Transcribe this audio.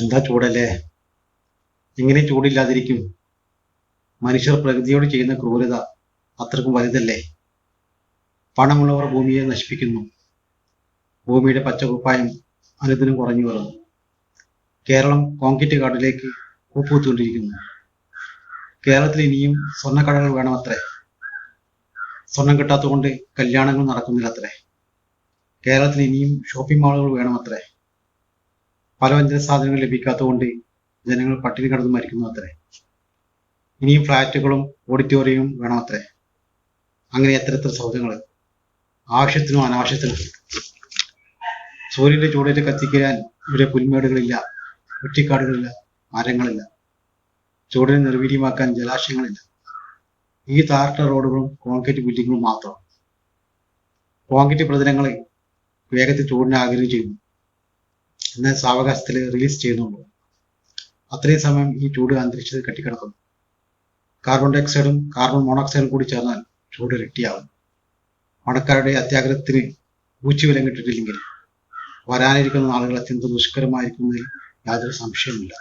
എന്താ ചൂടല്ലേ? ഇങ്ങനെ ചൂടില്ലാതിരിക്കും? മനുഷ്യർ പ്രകൃതിയോട് ചെയ്യുന്ന ക്രൂരത അത്രക്കും വലുതല്ലേ? പണമുള്ളവർ ഭൂമിയെ നശിപ്പിക്കുന്നു. ഭൂമിയുടെ പച്ചക്കുപ്പായം അനുദിനം കുറഞ്ഞു വരുന്നു കേരളം കോൺക്രീറ്റ് കാട്ടിലേക്ക് കൂപ്പുകൊണ്ടിരിക്കുന്നു കേരളത്തിൽ ഇനിയും സ്വർണക്കടകൾ വേണമത്രേ? സ്വർണം കിട്ടാത്തതുകൊണ്ട് കല്യാണങ്ങൾ നടക്കുന്നില്ല നടക്കുന്നില്ലത്രേ? കേരളത്തിൽ ഇനിയും ഷോപ്പിംഗ് മാളുകൾ വേണമത്രേ? പലവ്യഞ്ജന സാധനങ്ങൾ ലഭിക്കാത്തതുകൊണ്ട് ജനങ്ങൾ പട്ടിണി കിടന്ന് മരിക്കുന്നു അത്രേ. ഇനിയും ഫ്ലാറ്റുകളും ഓഡിറ്റോറിയവും വേണം അത്രേ. അങ്ങനെ എത്ര എത്ര സൗദങ്ങൾ ആവശ്യത്തിനും അനാവശ്യത്തിനും. സൂര്യന്റെ ചൂടേറ്റ് കത്തിക്കാൻ ഇവിടെ പുൽമേടുകളില്ല വെട്ടിക്കാടുകളില്ല മരങ്ങളില്ല. ചൂടിനെ നിർവീര്യമാക്കാൻ ജലാശയങ്ങളില്ല. ഈ താർട്ട റോഡുകളും കോൺക്രീറ്റ് ബിൽഡിങ്ങുകളും മാത്രം. കോൺക്രീറ്റ് പ്രതലങ്ങളെ വേഗത്തിൽ ചൂടിനെ ആഗ്രഹം ചെയ്യുന്നു. എന്നാൽ സാവകാശത്തിൽ റിലീസ് ചെയ്യുന്നുള്ളൂ. അത്രയും സമയം ഈ ചൂട് അന്തരീക്ഷത്തിൽ കെട്ടിക്കിടക്കുന്നു. കാർബൺ ഡയോക്സൈഡും കാർബൺ മോണോക്സൈഡും കൂടി ചേർന്നാൽ ചൂട് ഇരട്ടിയാവും മണക്കാരുടെ അത്യാഗ്രഹത്തിന് ഊച്ചുവിലം കിട്ടിയിട്ടില്ലെങ്കിൽ വരാനിരിക്കുന്ന നാളുകൾ അത്യന്തം ദുഷ്കരമായിരിക്കുന്നതിൽ യാതൊരു സംശയവുമില്ല.